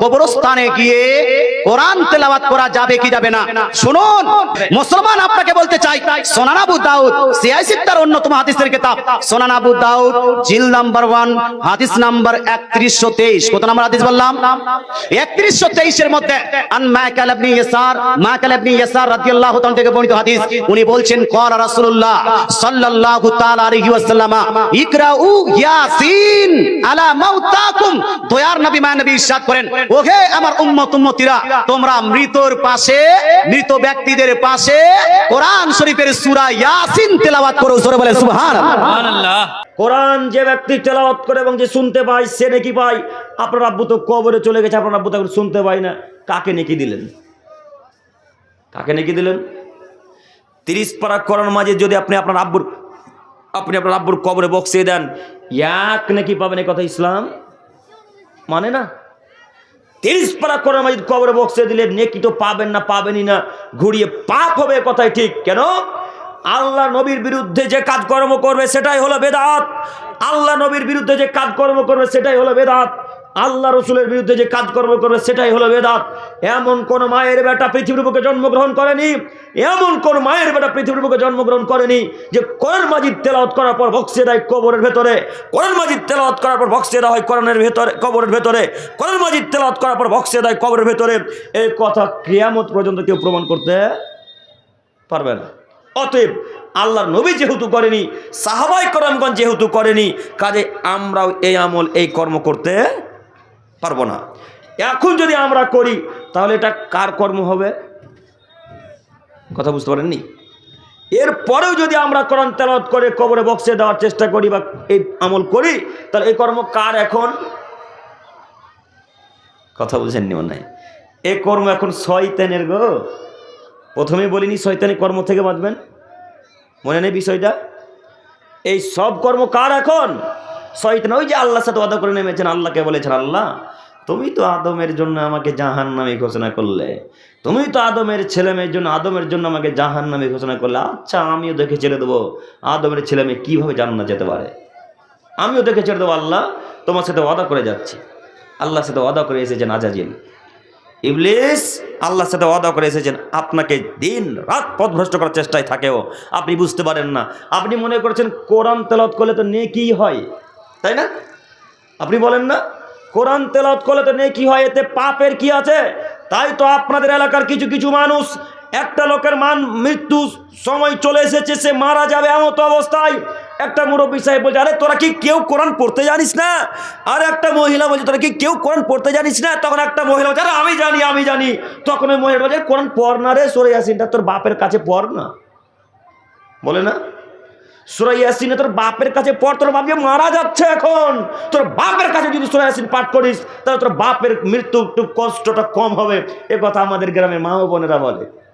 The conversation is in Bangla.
কবরস্থানে গিয়ে কোরআন তেলাওয়াত করা যাবে কি যাবে না? শুনুন মুসলমান আপনাকে বলতে চাই সোনান আবু দাউদ সিয়াসিত্তার অন্যতম হাদিসের কিতাব। সোনান আবু দাউদ, জিল নাম্বার হাদিস নাম্বার একত্রিশশো তেইশ। কত নাম্বার হাদিস বললাম? মধ্যে তোমরা মৃতর পাশে, মৃত ব্যক্তিদের পাশে কোরআন শরীফের সূরা ইয়াসিন তেলাওয়াত করো জোরে বলে সুবহানাল্লাহ। কোরআন যে ব্যক্তি তেলাওয়াত করে এবং যে শুনতে পায় সে নাকি পায়। আপনার আব্বু তো কবরে চলে গেছে আপনার আব্বু তো শুনতে পায় না। কাকে নেকি দিলেন? কাকে নেকি দিলেন? তিরিশ পারা করার মাঝে যদি আপনি আপনার আব্বুর আপনি আপনার আব্বুর কবরে বক্সিয়ে দেন এক নাকি পাবেন কথা ইসলাম? মানে না? তিরিশ পারা করার মাঝে কবরে বক্সিয়ে দিলে নেকি তো পাবেন না পাবেনই না। ঘুরিয়ে পাপ হবে কথাই ঠিক। কেন? আল্লাহ নবীর বিরুদ্ধে যে কাজকর্ম করবে, সেটাই হলো বেদাত। আল্লাহ নবীর বিরুদ্ধে যে কাজকর্ম করবে, সেটাই হলো বেদাত। আল্লাহ রসুলের বিরুদ্ধে যে কাজকর্ম করবে, সেটাই হলো বেদাত। এমন কোন মায়ের বেটা পৃথিবীর বুকে জন্মগ্রহণ করেনি, এমন কোন মায়ের বেটা পৃথিবীর বুকে জন্মগ্রহণ করেনি যে কোরআন মাজিদ তেলাওয়াত করার পর বক্সে দেয় কবরের ভেতরে। কোরআন মাজিদ তেলাওয়াত করার পর বক্সে দেওয়া হয় কোরআনের ভেতরে, কবরের ভেতরে। কোরআন মাজিদ তেলাওয়াত করার পর বক্সে দেয় কবরের ভেতরে। এই কথা ক্রিয়ামত পর্যন্ত কেউ প্রমাণ করতে পারবে না। অতএব আল্লাহর নবী যেহেতু করেনি, সাহাবাই করমগঞ্জ যেহেতু করেনি, কাজে আমরাও এই আমল, এই কর্ম করতে পারব না। এখন যদি আমরা করি, তাহলে এটা কার কর্ম হবে? কথা বুঝতে পারেননি? এরপরেও যদি আমরা কোরআন তেলাওয়াত করে কবরে বক্সে দেওয়ার চেষ্টা করি বা এই আমল করি, তাহলে এই কর্ম কার এখন? কথা বুঝেননি মনে হয়। এ কর্ম এখন শয়তানের গো। প্রথমে বলিনি, শয়তানি কর্ম থেকে বাঁচবেন? মনে নেই বিষয়টা? এই সব কর্ম কার এখন? শয়তান ওই যে আল্লাহর সাথে ওয়াদা করে নেমেছেন, আল্লাহকে বলেছেন, আল্লাহ, তুমি তো আদমের জন্য আমাকে জাহান নামে ঘোষণা করলে। তুমি তো আদমের ছেলে মেয়ের জন্য, আদমের জন্য আমাকে জাহান নামে ঘোষণা করলে। আচ্ছা আমিও দেখে ছেড়ে দেবো, আদমের ছেলে মেয়ে কীভাবে জান্নাত যেতে পারে? আমিও দেখে ছেড়ে দেবো, আল্লাহ তোমার সাথে ওয়াদা করে যাচ্ছি। আল্লাহর সাথে ওয়াদা করে এসেছেন আজাজিল। ইবলিস, আল্লাহর সাথে ওয়াদা করে এসেছেন, আপনাকে দিন রাত পথভ্রষ্ট করার চেষ্টায় থাকেও। আপনি বুঝতে পারেন না। আপনি মনে করছেন কোরআন তেলাওয়াত করলে তো নেকি হয়। তাই না? আপনি বলেন না? কোরআন তেলাওয়াত করলে তো নেকি হয়, এতে পাপের কি আছে? তাই তো আপনাদের এলাকার কিছু কিছু মানুষ, একটা লোকের মান মৃত্যু সময় চলে এসেছে, সে মারা যাবে এমন তো অবস্থায়। একটা মুরব্বী সাহেব বলছে, আরে, তোরা কি কেউ কোরআন পড়তে জানিস না? আর একটা মহিলা বলছে, তোরা কি কেউ কোরআন পড়তে জানিস না? তখন একটা মহিলা বলছে, আরে, আমি জানি আমি জানি। তখন ওই মহিলা বলছে, কোরআন পড় না রে, সরে আসিনটা তোর বাপের কাছে পড় না। বলে না? সুরাই ইয়াসিনে তোর বাপের কাছে পড়, তোর বাপ যে মারা যাচ্ছে এখন। তোর বাপের কাছে যদি সুরাই ইয়াসিন পাঠ করিস, তাহলে তোর বাপের মৃত্যু একটু কষ্টটা কম হবে। এ কথা আমাদের গ্রামের মা বোনেরা বলে।